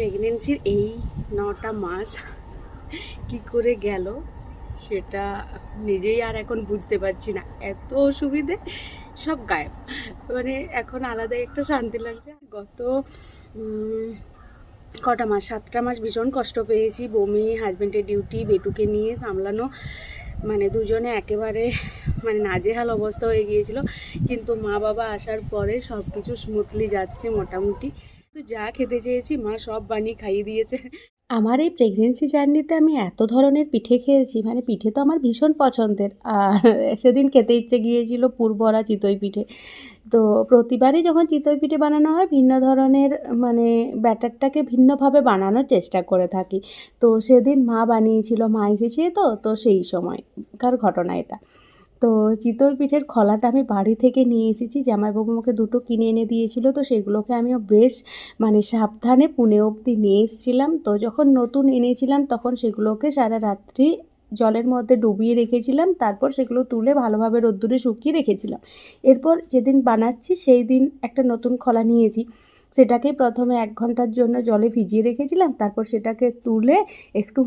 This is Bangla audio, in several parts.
প্রেগনেন্সির এই নটা মাস কি করে গেল সেটা নিজেই আর এখন বুঝতে পারছি না। এত অসুবিধে, সব গায়েব। মানে এখন আলাদা একটা শান্তি লাগছে। গত কটা মাস, সাতটা মাস ভীষণ কষ্ট পেয়েছি। বমি হাজব্যান্ডের ডিউটি, বেটুকে নিয়ে সামলানো। মানে দুজনে একেবারে মানে নাজেহাল অবস্থা হয়ে গিয়েছিল। কিন্তু মা বাবা আসার পরে সব কিছু স্মুথলি যাচ্ছে মোটামুটি। তো যা খেতে চেয়েছি, মা সব বানিয়ে খাইয়ে দিয়েছে। আমার এই প্রেগনেন্সি জার্নিতে আমি এত ধরনের পিঠে খেয়েছি মানে পিঠে তো আমার ভীষণ পছন্দের। আর সেদিন খেতে ইচ্ছে গিয়েছিল পুরবরা চিতই পিঠে। তো প্রতিবারই যখন চিতই পিঠে বানানো হয়, ভিন্ন ধরনের মানে ব্যাটারটাকে ভিন্নভাবে বানানোর চেষ্টা করে থাকি। তো সেদিন মা বানিয়েছিল, মা এসেছে তো তো সেই সময়কার ঘটনা এটা? তো চিতই পিঠের খোলাটা আমি বাড়ি থেকে নিয়ে এসেছি। জামাইবাবু আমাকে দুটো কিনে এনে দিয়েছিল, তো সেগুলোকে আমিও বেশ মানে সাবধানে পুনে অবধি নিয়ে এসেছিলাম। তো যখন নতুন এনেছিলাম তখন সেগুলোকে সারা রাত্রি জলের মধ্যে ডুবিয়ে রেখেছিলাম, তারপর সেগুলো তুলে ভালোভাবে রোদ্দুরে শুকিয়ে রেখেছিলাম। এরপর যেদিন বানাচ্ছি সেই দিন একটা নতুন খোলা নিয়েছি। সেটাকে প্রথমে এক ঘণ্টার জন্য জলে ভিজিয়ে রেখেছিলাম, তারপর সেটাকে তুলে একটু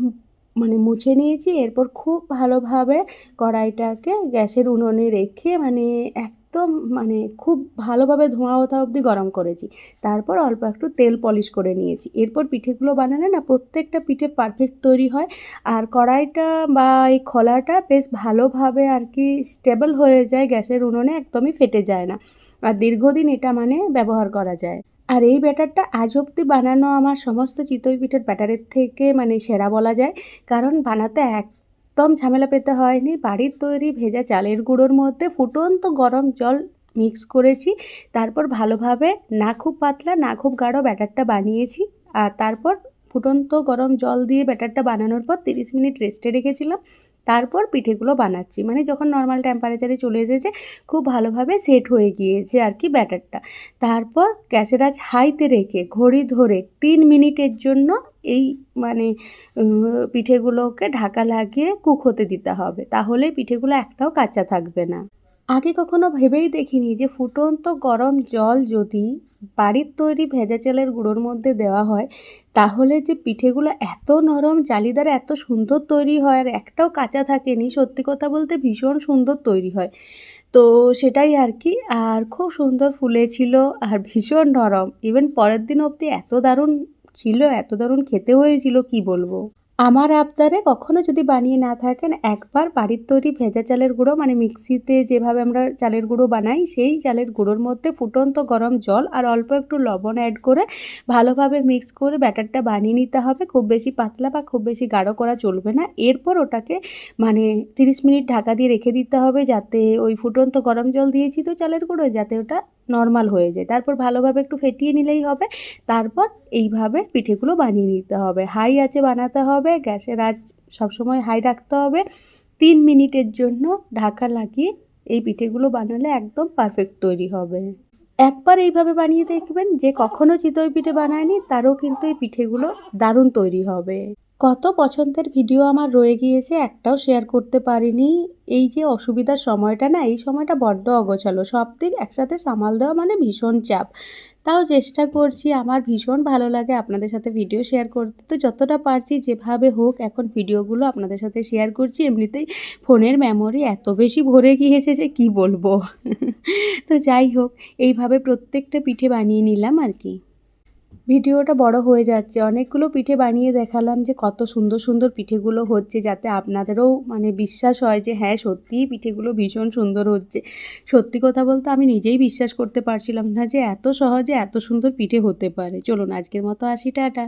মানে মুছে নিয়েছি, এরপর খুব ভালোভাবে কড়াইটাকে গ্যাসের উনুনে রেখে মানে একদম মানে খুব ভালোভাবে ধোঁয়া ওঠা অবধি গরম করেছি। তারপর অল্প একটু তেল পলিশ করে নিয়েছি। এরপর পিঠেগুলো বানালে না প্রত্যেকটা পিঠে পারফেক্ট তৈরি হয়। আর কড়াইটা বা এই খোলাটা বেশ ভালোভাবে আর কি স্টেবল হয়ে যায়, গ্যাসের উনুনে একদমই ফেটে যায় না। আর দীর্ঘদিন এটা মানে ব্যবহার করা যায়। আর এই ব্যাটারটা আজ অবধি বানানো আমার সমস্ত চিতই পিঠের ব্যাটারের থেকে মানে সেরা বলা যায়। কারণ বানাতে একদম ঝামেলা পেতে হয়নি। বাড়ির তৈরি ভেজা চালের গুঁড়োর মধ্যে ফুটন্ত গরম জল মিক্স করেছি। তারপর ভালোভাবে না খুব পাতলা, না খুব গাঢ় ব্যাটারটা বানিয়েছি। আর তারপর ফুটন্ত গরম জল দিয়ে ব্যাটারটা বানানোর পর তিরিশ মিনিট রেস্টে রেখেছিলাম। তারপর পিঠেগুলো বানাচ্ছি। মানে যখন নর্মাল টেম্পারেচারে চলে এসেছে, খুব ভালোভাবে সেট হয়ে গিয়েছে আর কি ব্যাটারটা। তারপর গ্যাসের আজ হাইতে রেখে, ঘড়ি ধরে তিন মিনিটের জন্য এই মানে পিঠেগুলোকে ঢাকা লাগিয়ে কুক হতে দিতে হবে। তাহলে পিঠেগুলো একটাও কাঁচা থাকবে না। আগে কখনো ভেবেই দেখিনি যে ফুটন্ত গরম জল যদি বাড়ির তৈরি ভেজা চালের গুঁড়োর মধ্যে দেওয়া হয়, তাহলে যে পিঠেগুলো এত নরম, জালিদার, এত সুন্দর তৈরি হয় আর একটাও কাঁচা থাকেনি, সত্যি কথা বলতে ভীষণ সুন্দর তৈরি হয়। তো সেটাই আর কি, আর খুব সুন্দর ফুলেছিল আর ভীষণ নরম। ইভেন পরের দিন অবধি এত দারুণ ছিল, এত দারুণ খেতে হয়েছিল, কি বলব? আমার আবদারে কখনো যদি বানিয়ে না থাকেন, একবার বাড়ির তৈরি ভেজা চালের গুঁড়ো মানে মিক্সিতে যেভাবে আমরা চালের গুঁড়ো বানাই, সেই চালের গুঁড়োর মধ্যে ফুটন্ত গরম জল আর অল্প একটু লবণ অ্যাড করে ভালোভাবে মিক্স করে ব্যাটারটা বানিয়ে নিতে হবে। খুব বেশি পাতলা বা খুব বেশি গাঢ় করা চলবে না। এরপর ওটাকে মানে তিরিশ মিনিট ঢাকা দিয়ে রেখে দিতে হবে যাতে ওই ফুটন্ত গরম জল দিয়েছি তো চালের গুঁড়ো যাতে ওটা নর্মাল হয়ে যায়। তারপর ভালোভাবে একটু ফেটিয়ে নিলেই হবে। তারপর এইভাবে পিঠেগুলো বানিয়ে নিতে হবে। হাই আঁচে বানাতে হবে। গ্যাসের আঁচ সবসময় হাই রাখতে হবে। তিন মিনিটের জন্য ঢাকা লাগিয়ে এই পিঠেগুলো বানালে একদম পারফেক্ট তৈরি হবে। একবার এইভাবে বানিয়ে দেখবেন যে কখনো চিতই পিঠে বানায়নি, তারও কিন্তু এই পিঠেগুলো দারুণ তৈরি হবে। কত পছন্দের ভিডিও আমার রয়ে গিয়েছে একটাও শেয়ার করতে পারিনি। এই যে অসুবিধার সময়টা না, এই সময়টা বড্ড অগোছালো। সব দিক একসাথে সামাল দেওয়া মানে ভীষণ চাপ। তাও চেষ্টা করছি, আমার ভীষণ ভালো লাগে আপনাদের সাথে ভিডিও শেয়ার করতে। তো যতটা পারছি যেভাবে হোক, এখন ভিডিওগুলো আপনাদের সাথে শেয়ার করছি। এমনিতেই ফোনের মেমোরি এত বেশি ভরে গিয়েছে যে কি বলব? তো যাই হোক, এইভাবে প্রত্যেকটা পিঠে বানিয়ে নিলাম আর কি। ভিডিওটা বড় হয়ে যাচ্ছে। অনেকগুলো পিঠে বানিয়ে দেখালাম যে কত সুন্দর সুন্দর পিঠেগুলো হচ্ছে যাতে আপনাদেরও মানে বিশ্বাস হয় যে হ্যাঁ সত্যিই পিঠেগুলো ভীষণ সুন্দর হচ্ছে। সত্যি কথা বলতে আমি নিজেই বিশ্বাস করতে পারছিলাম না যে এত সহজে এত সুন্দর পিঠে হতে পারে। চলুন আজকের মতো আসি, টাটা।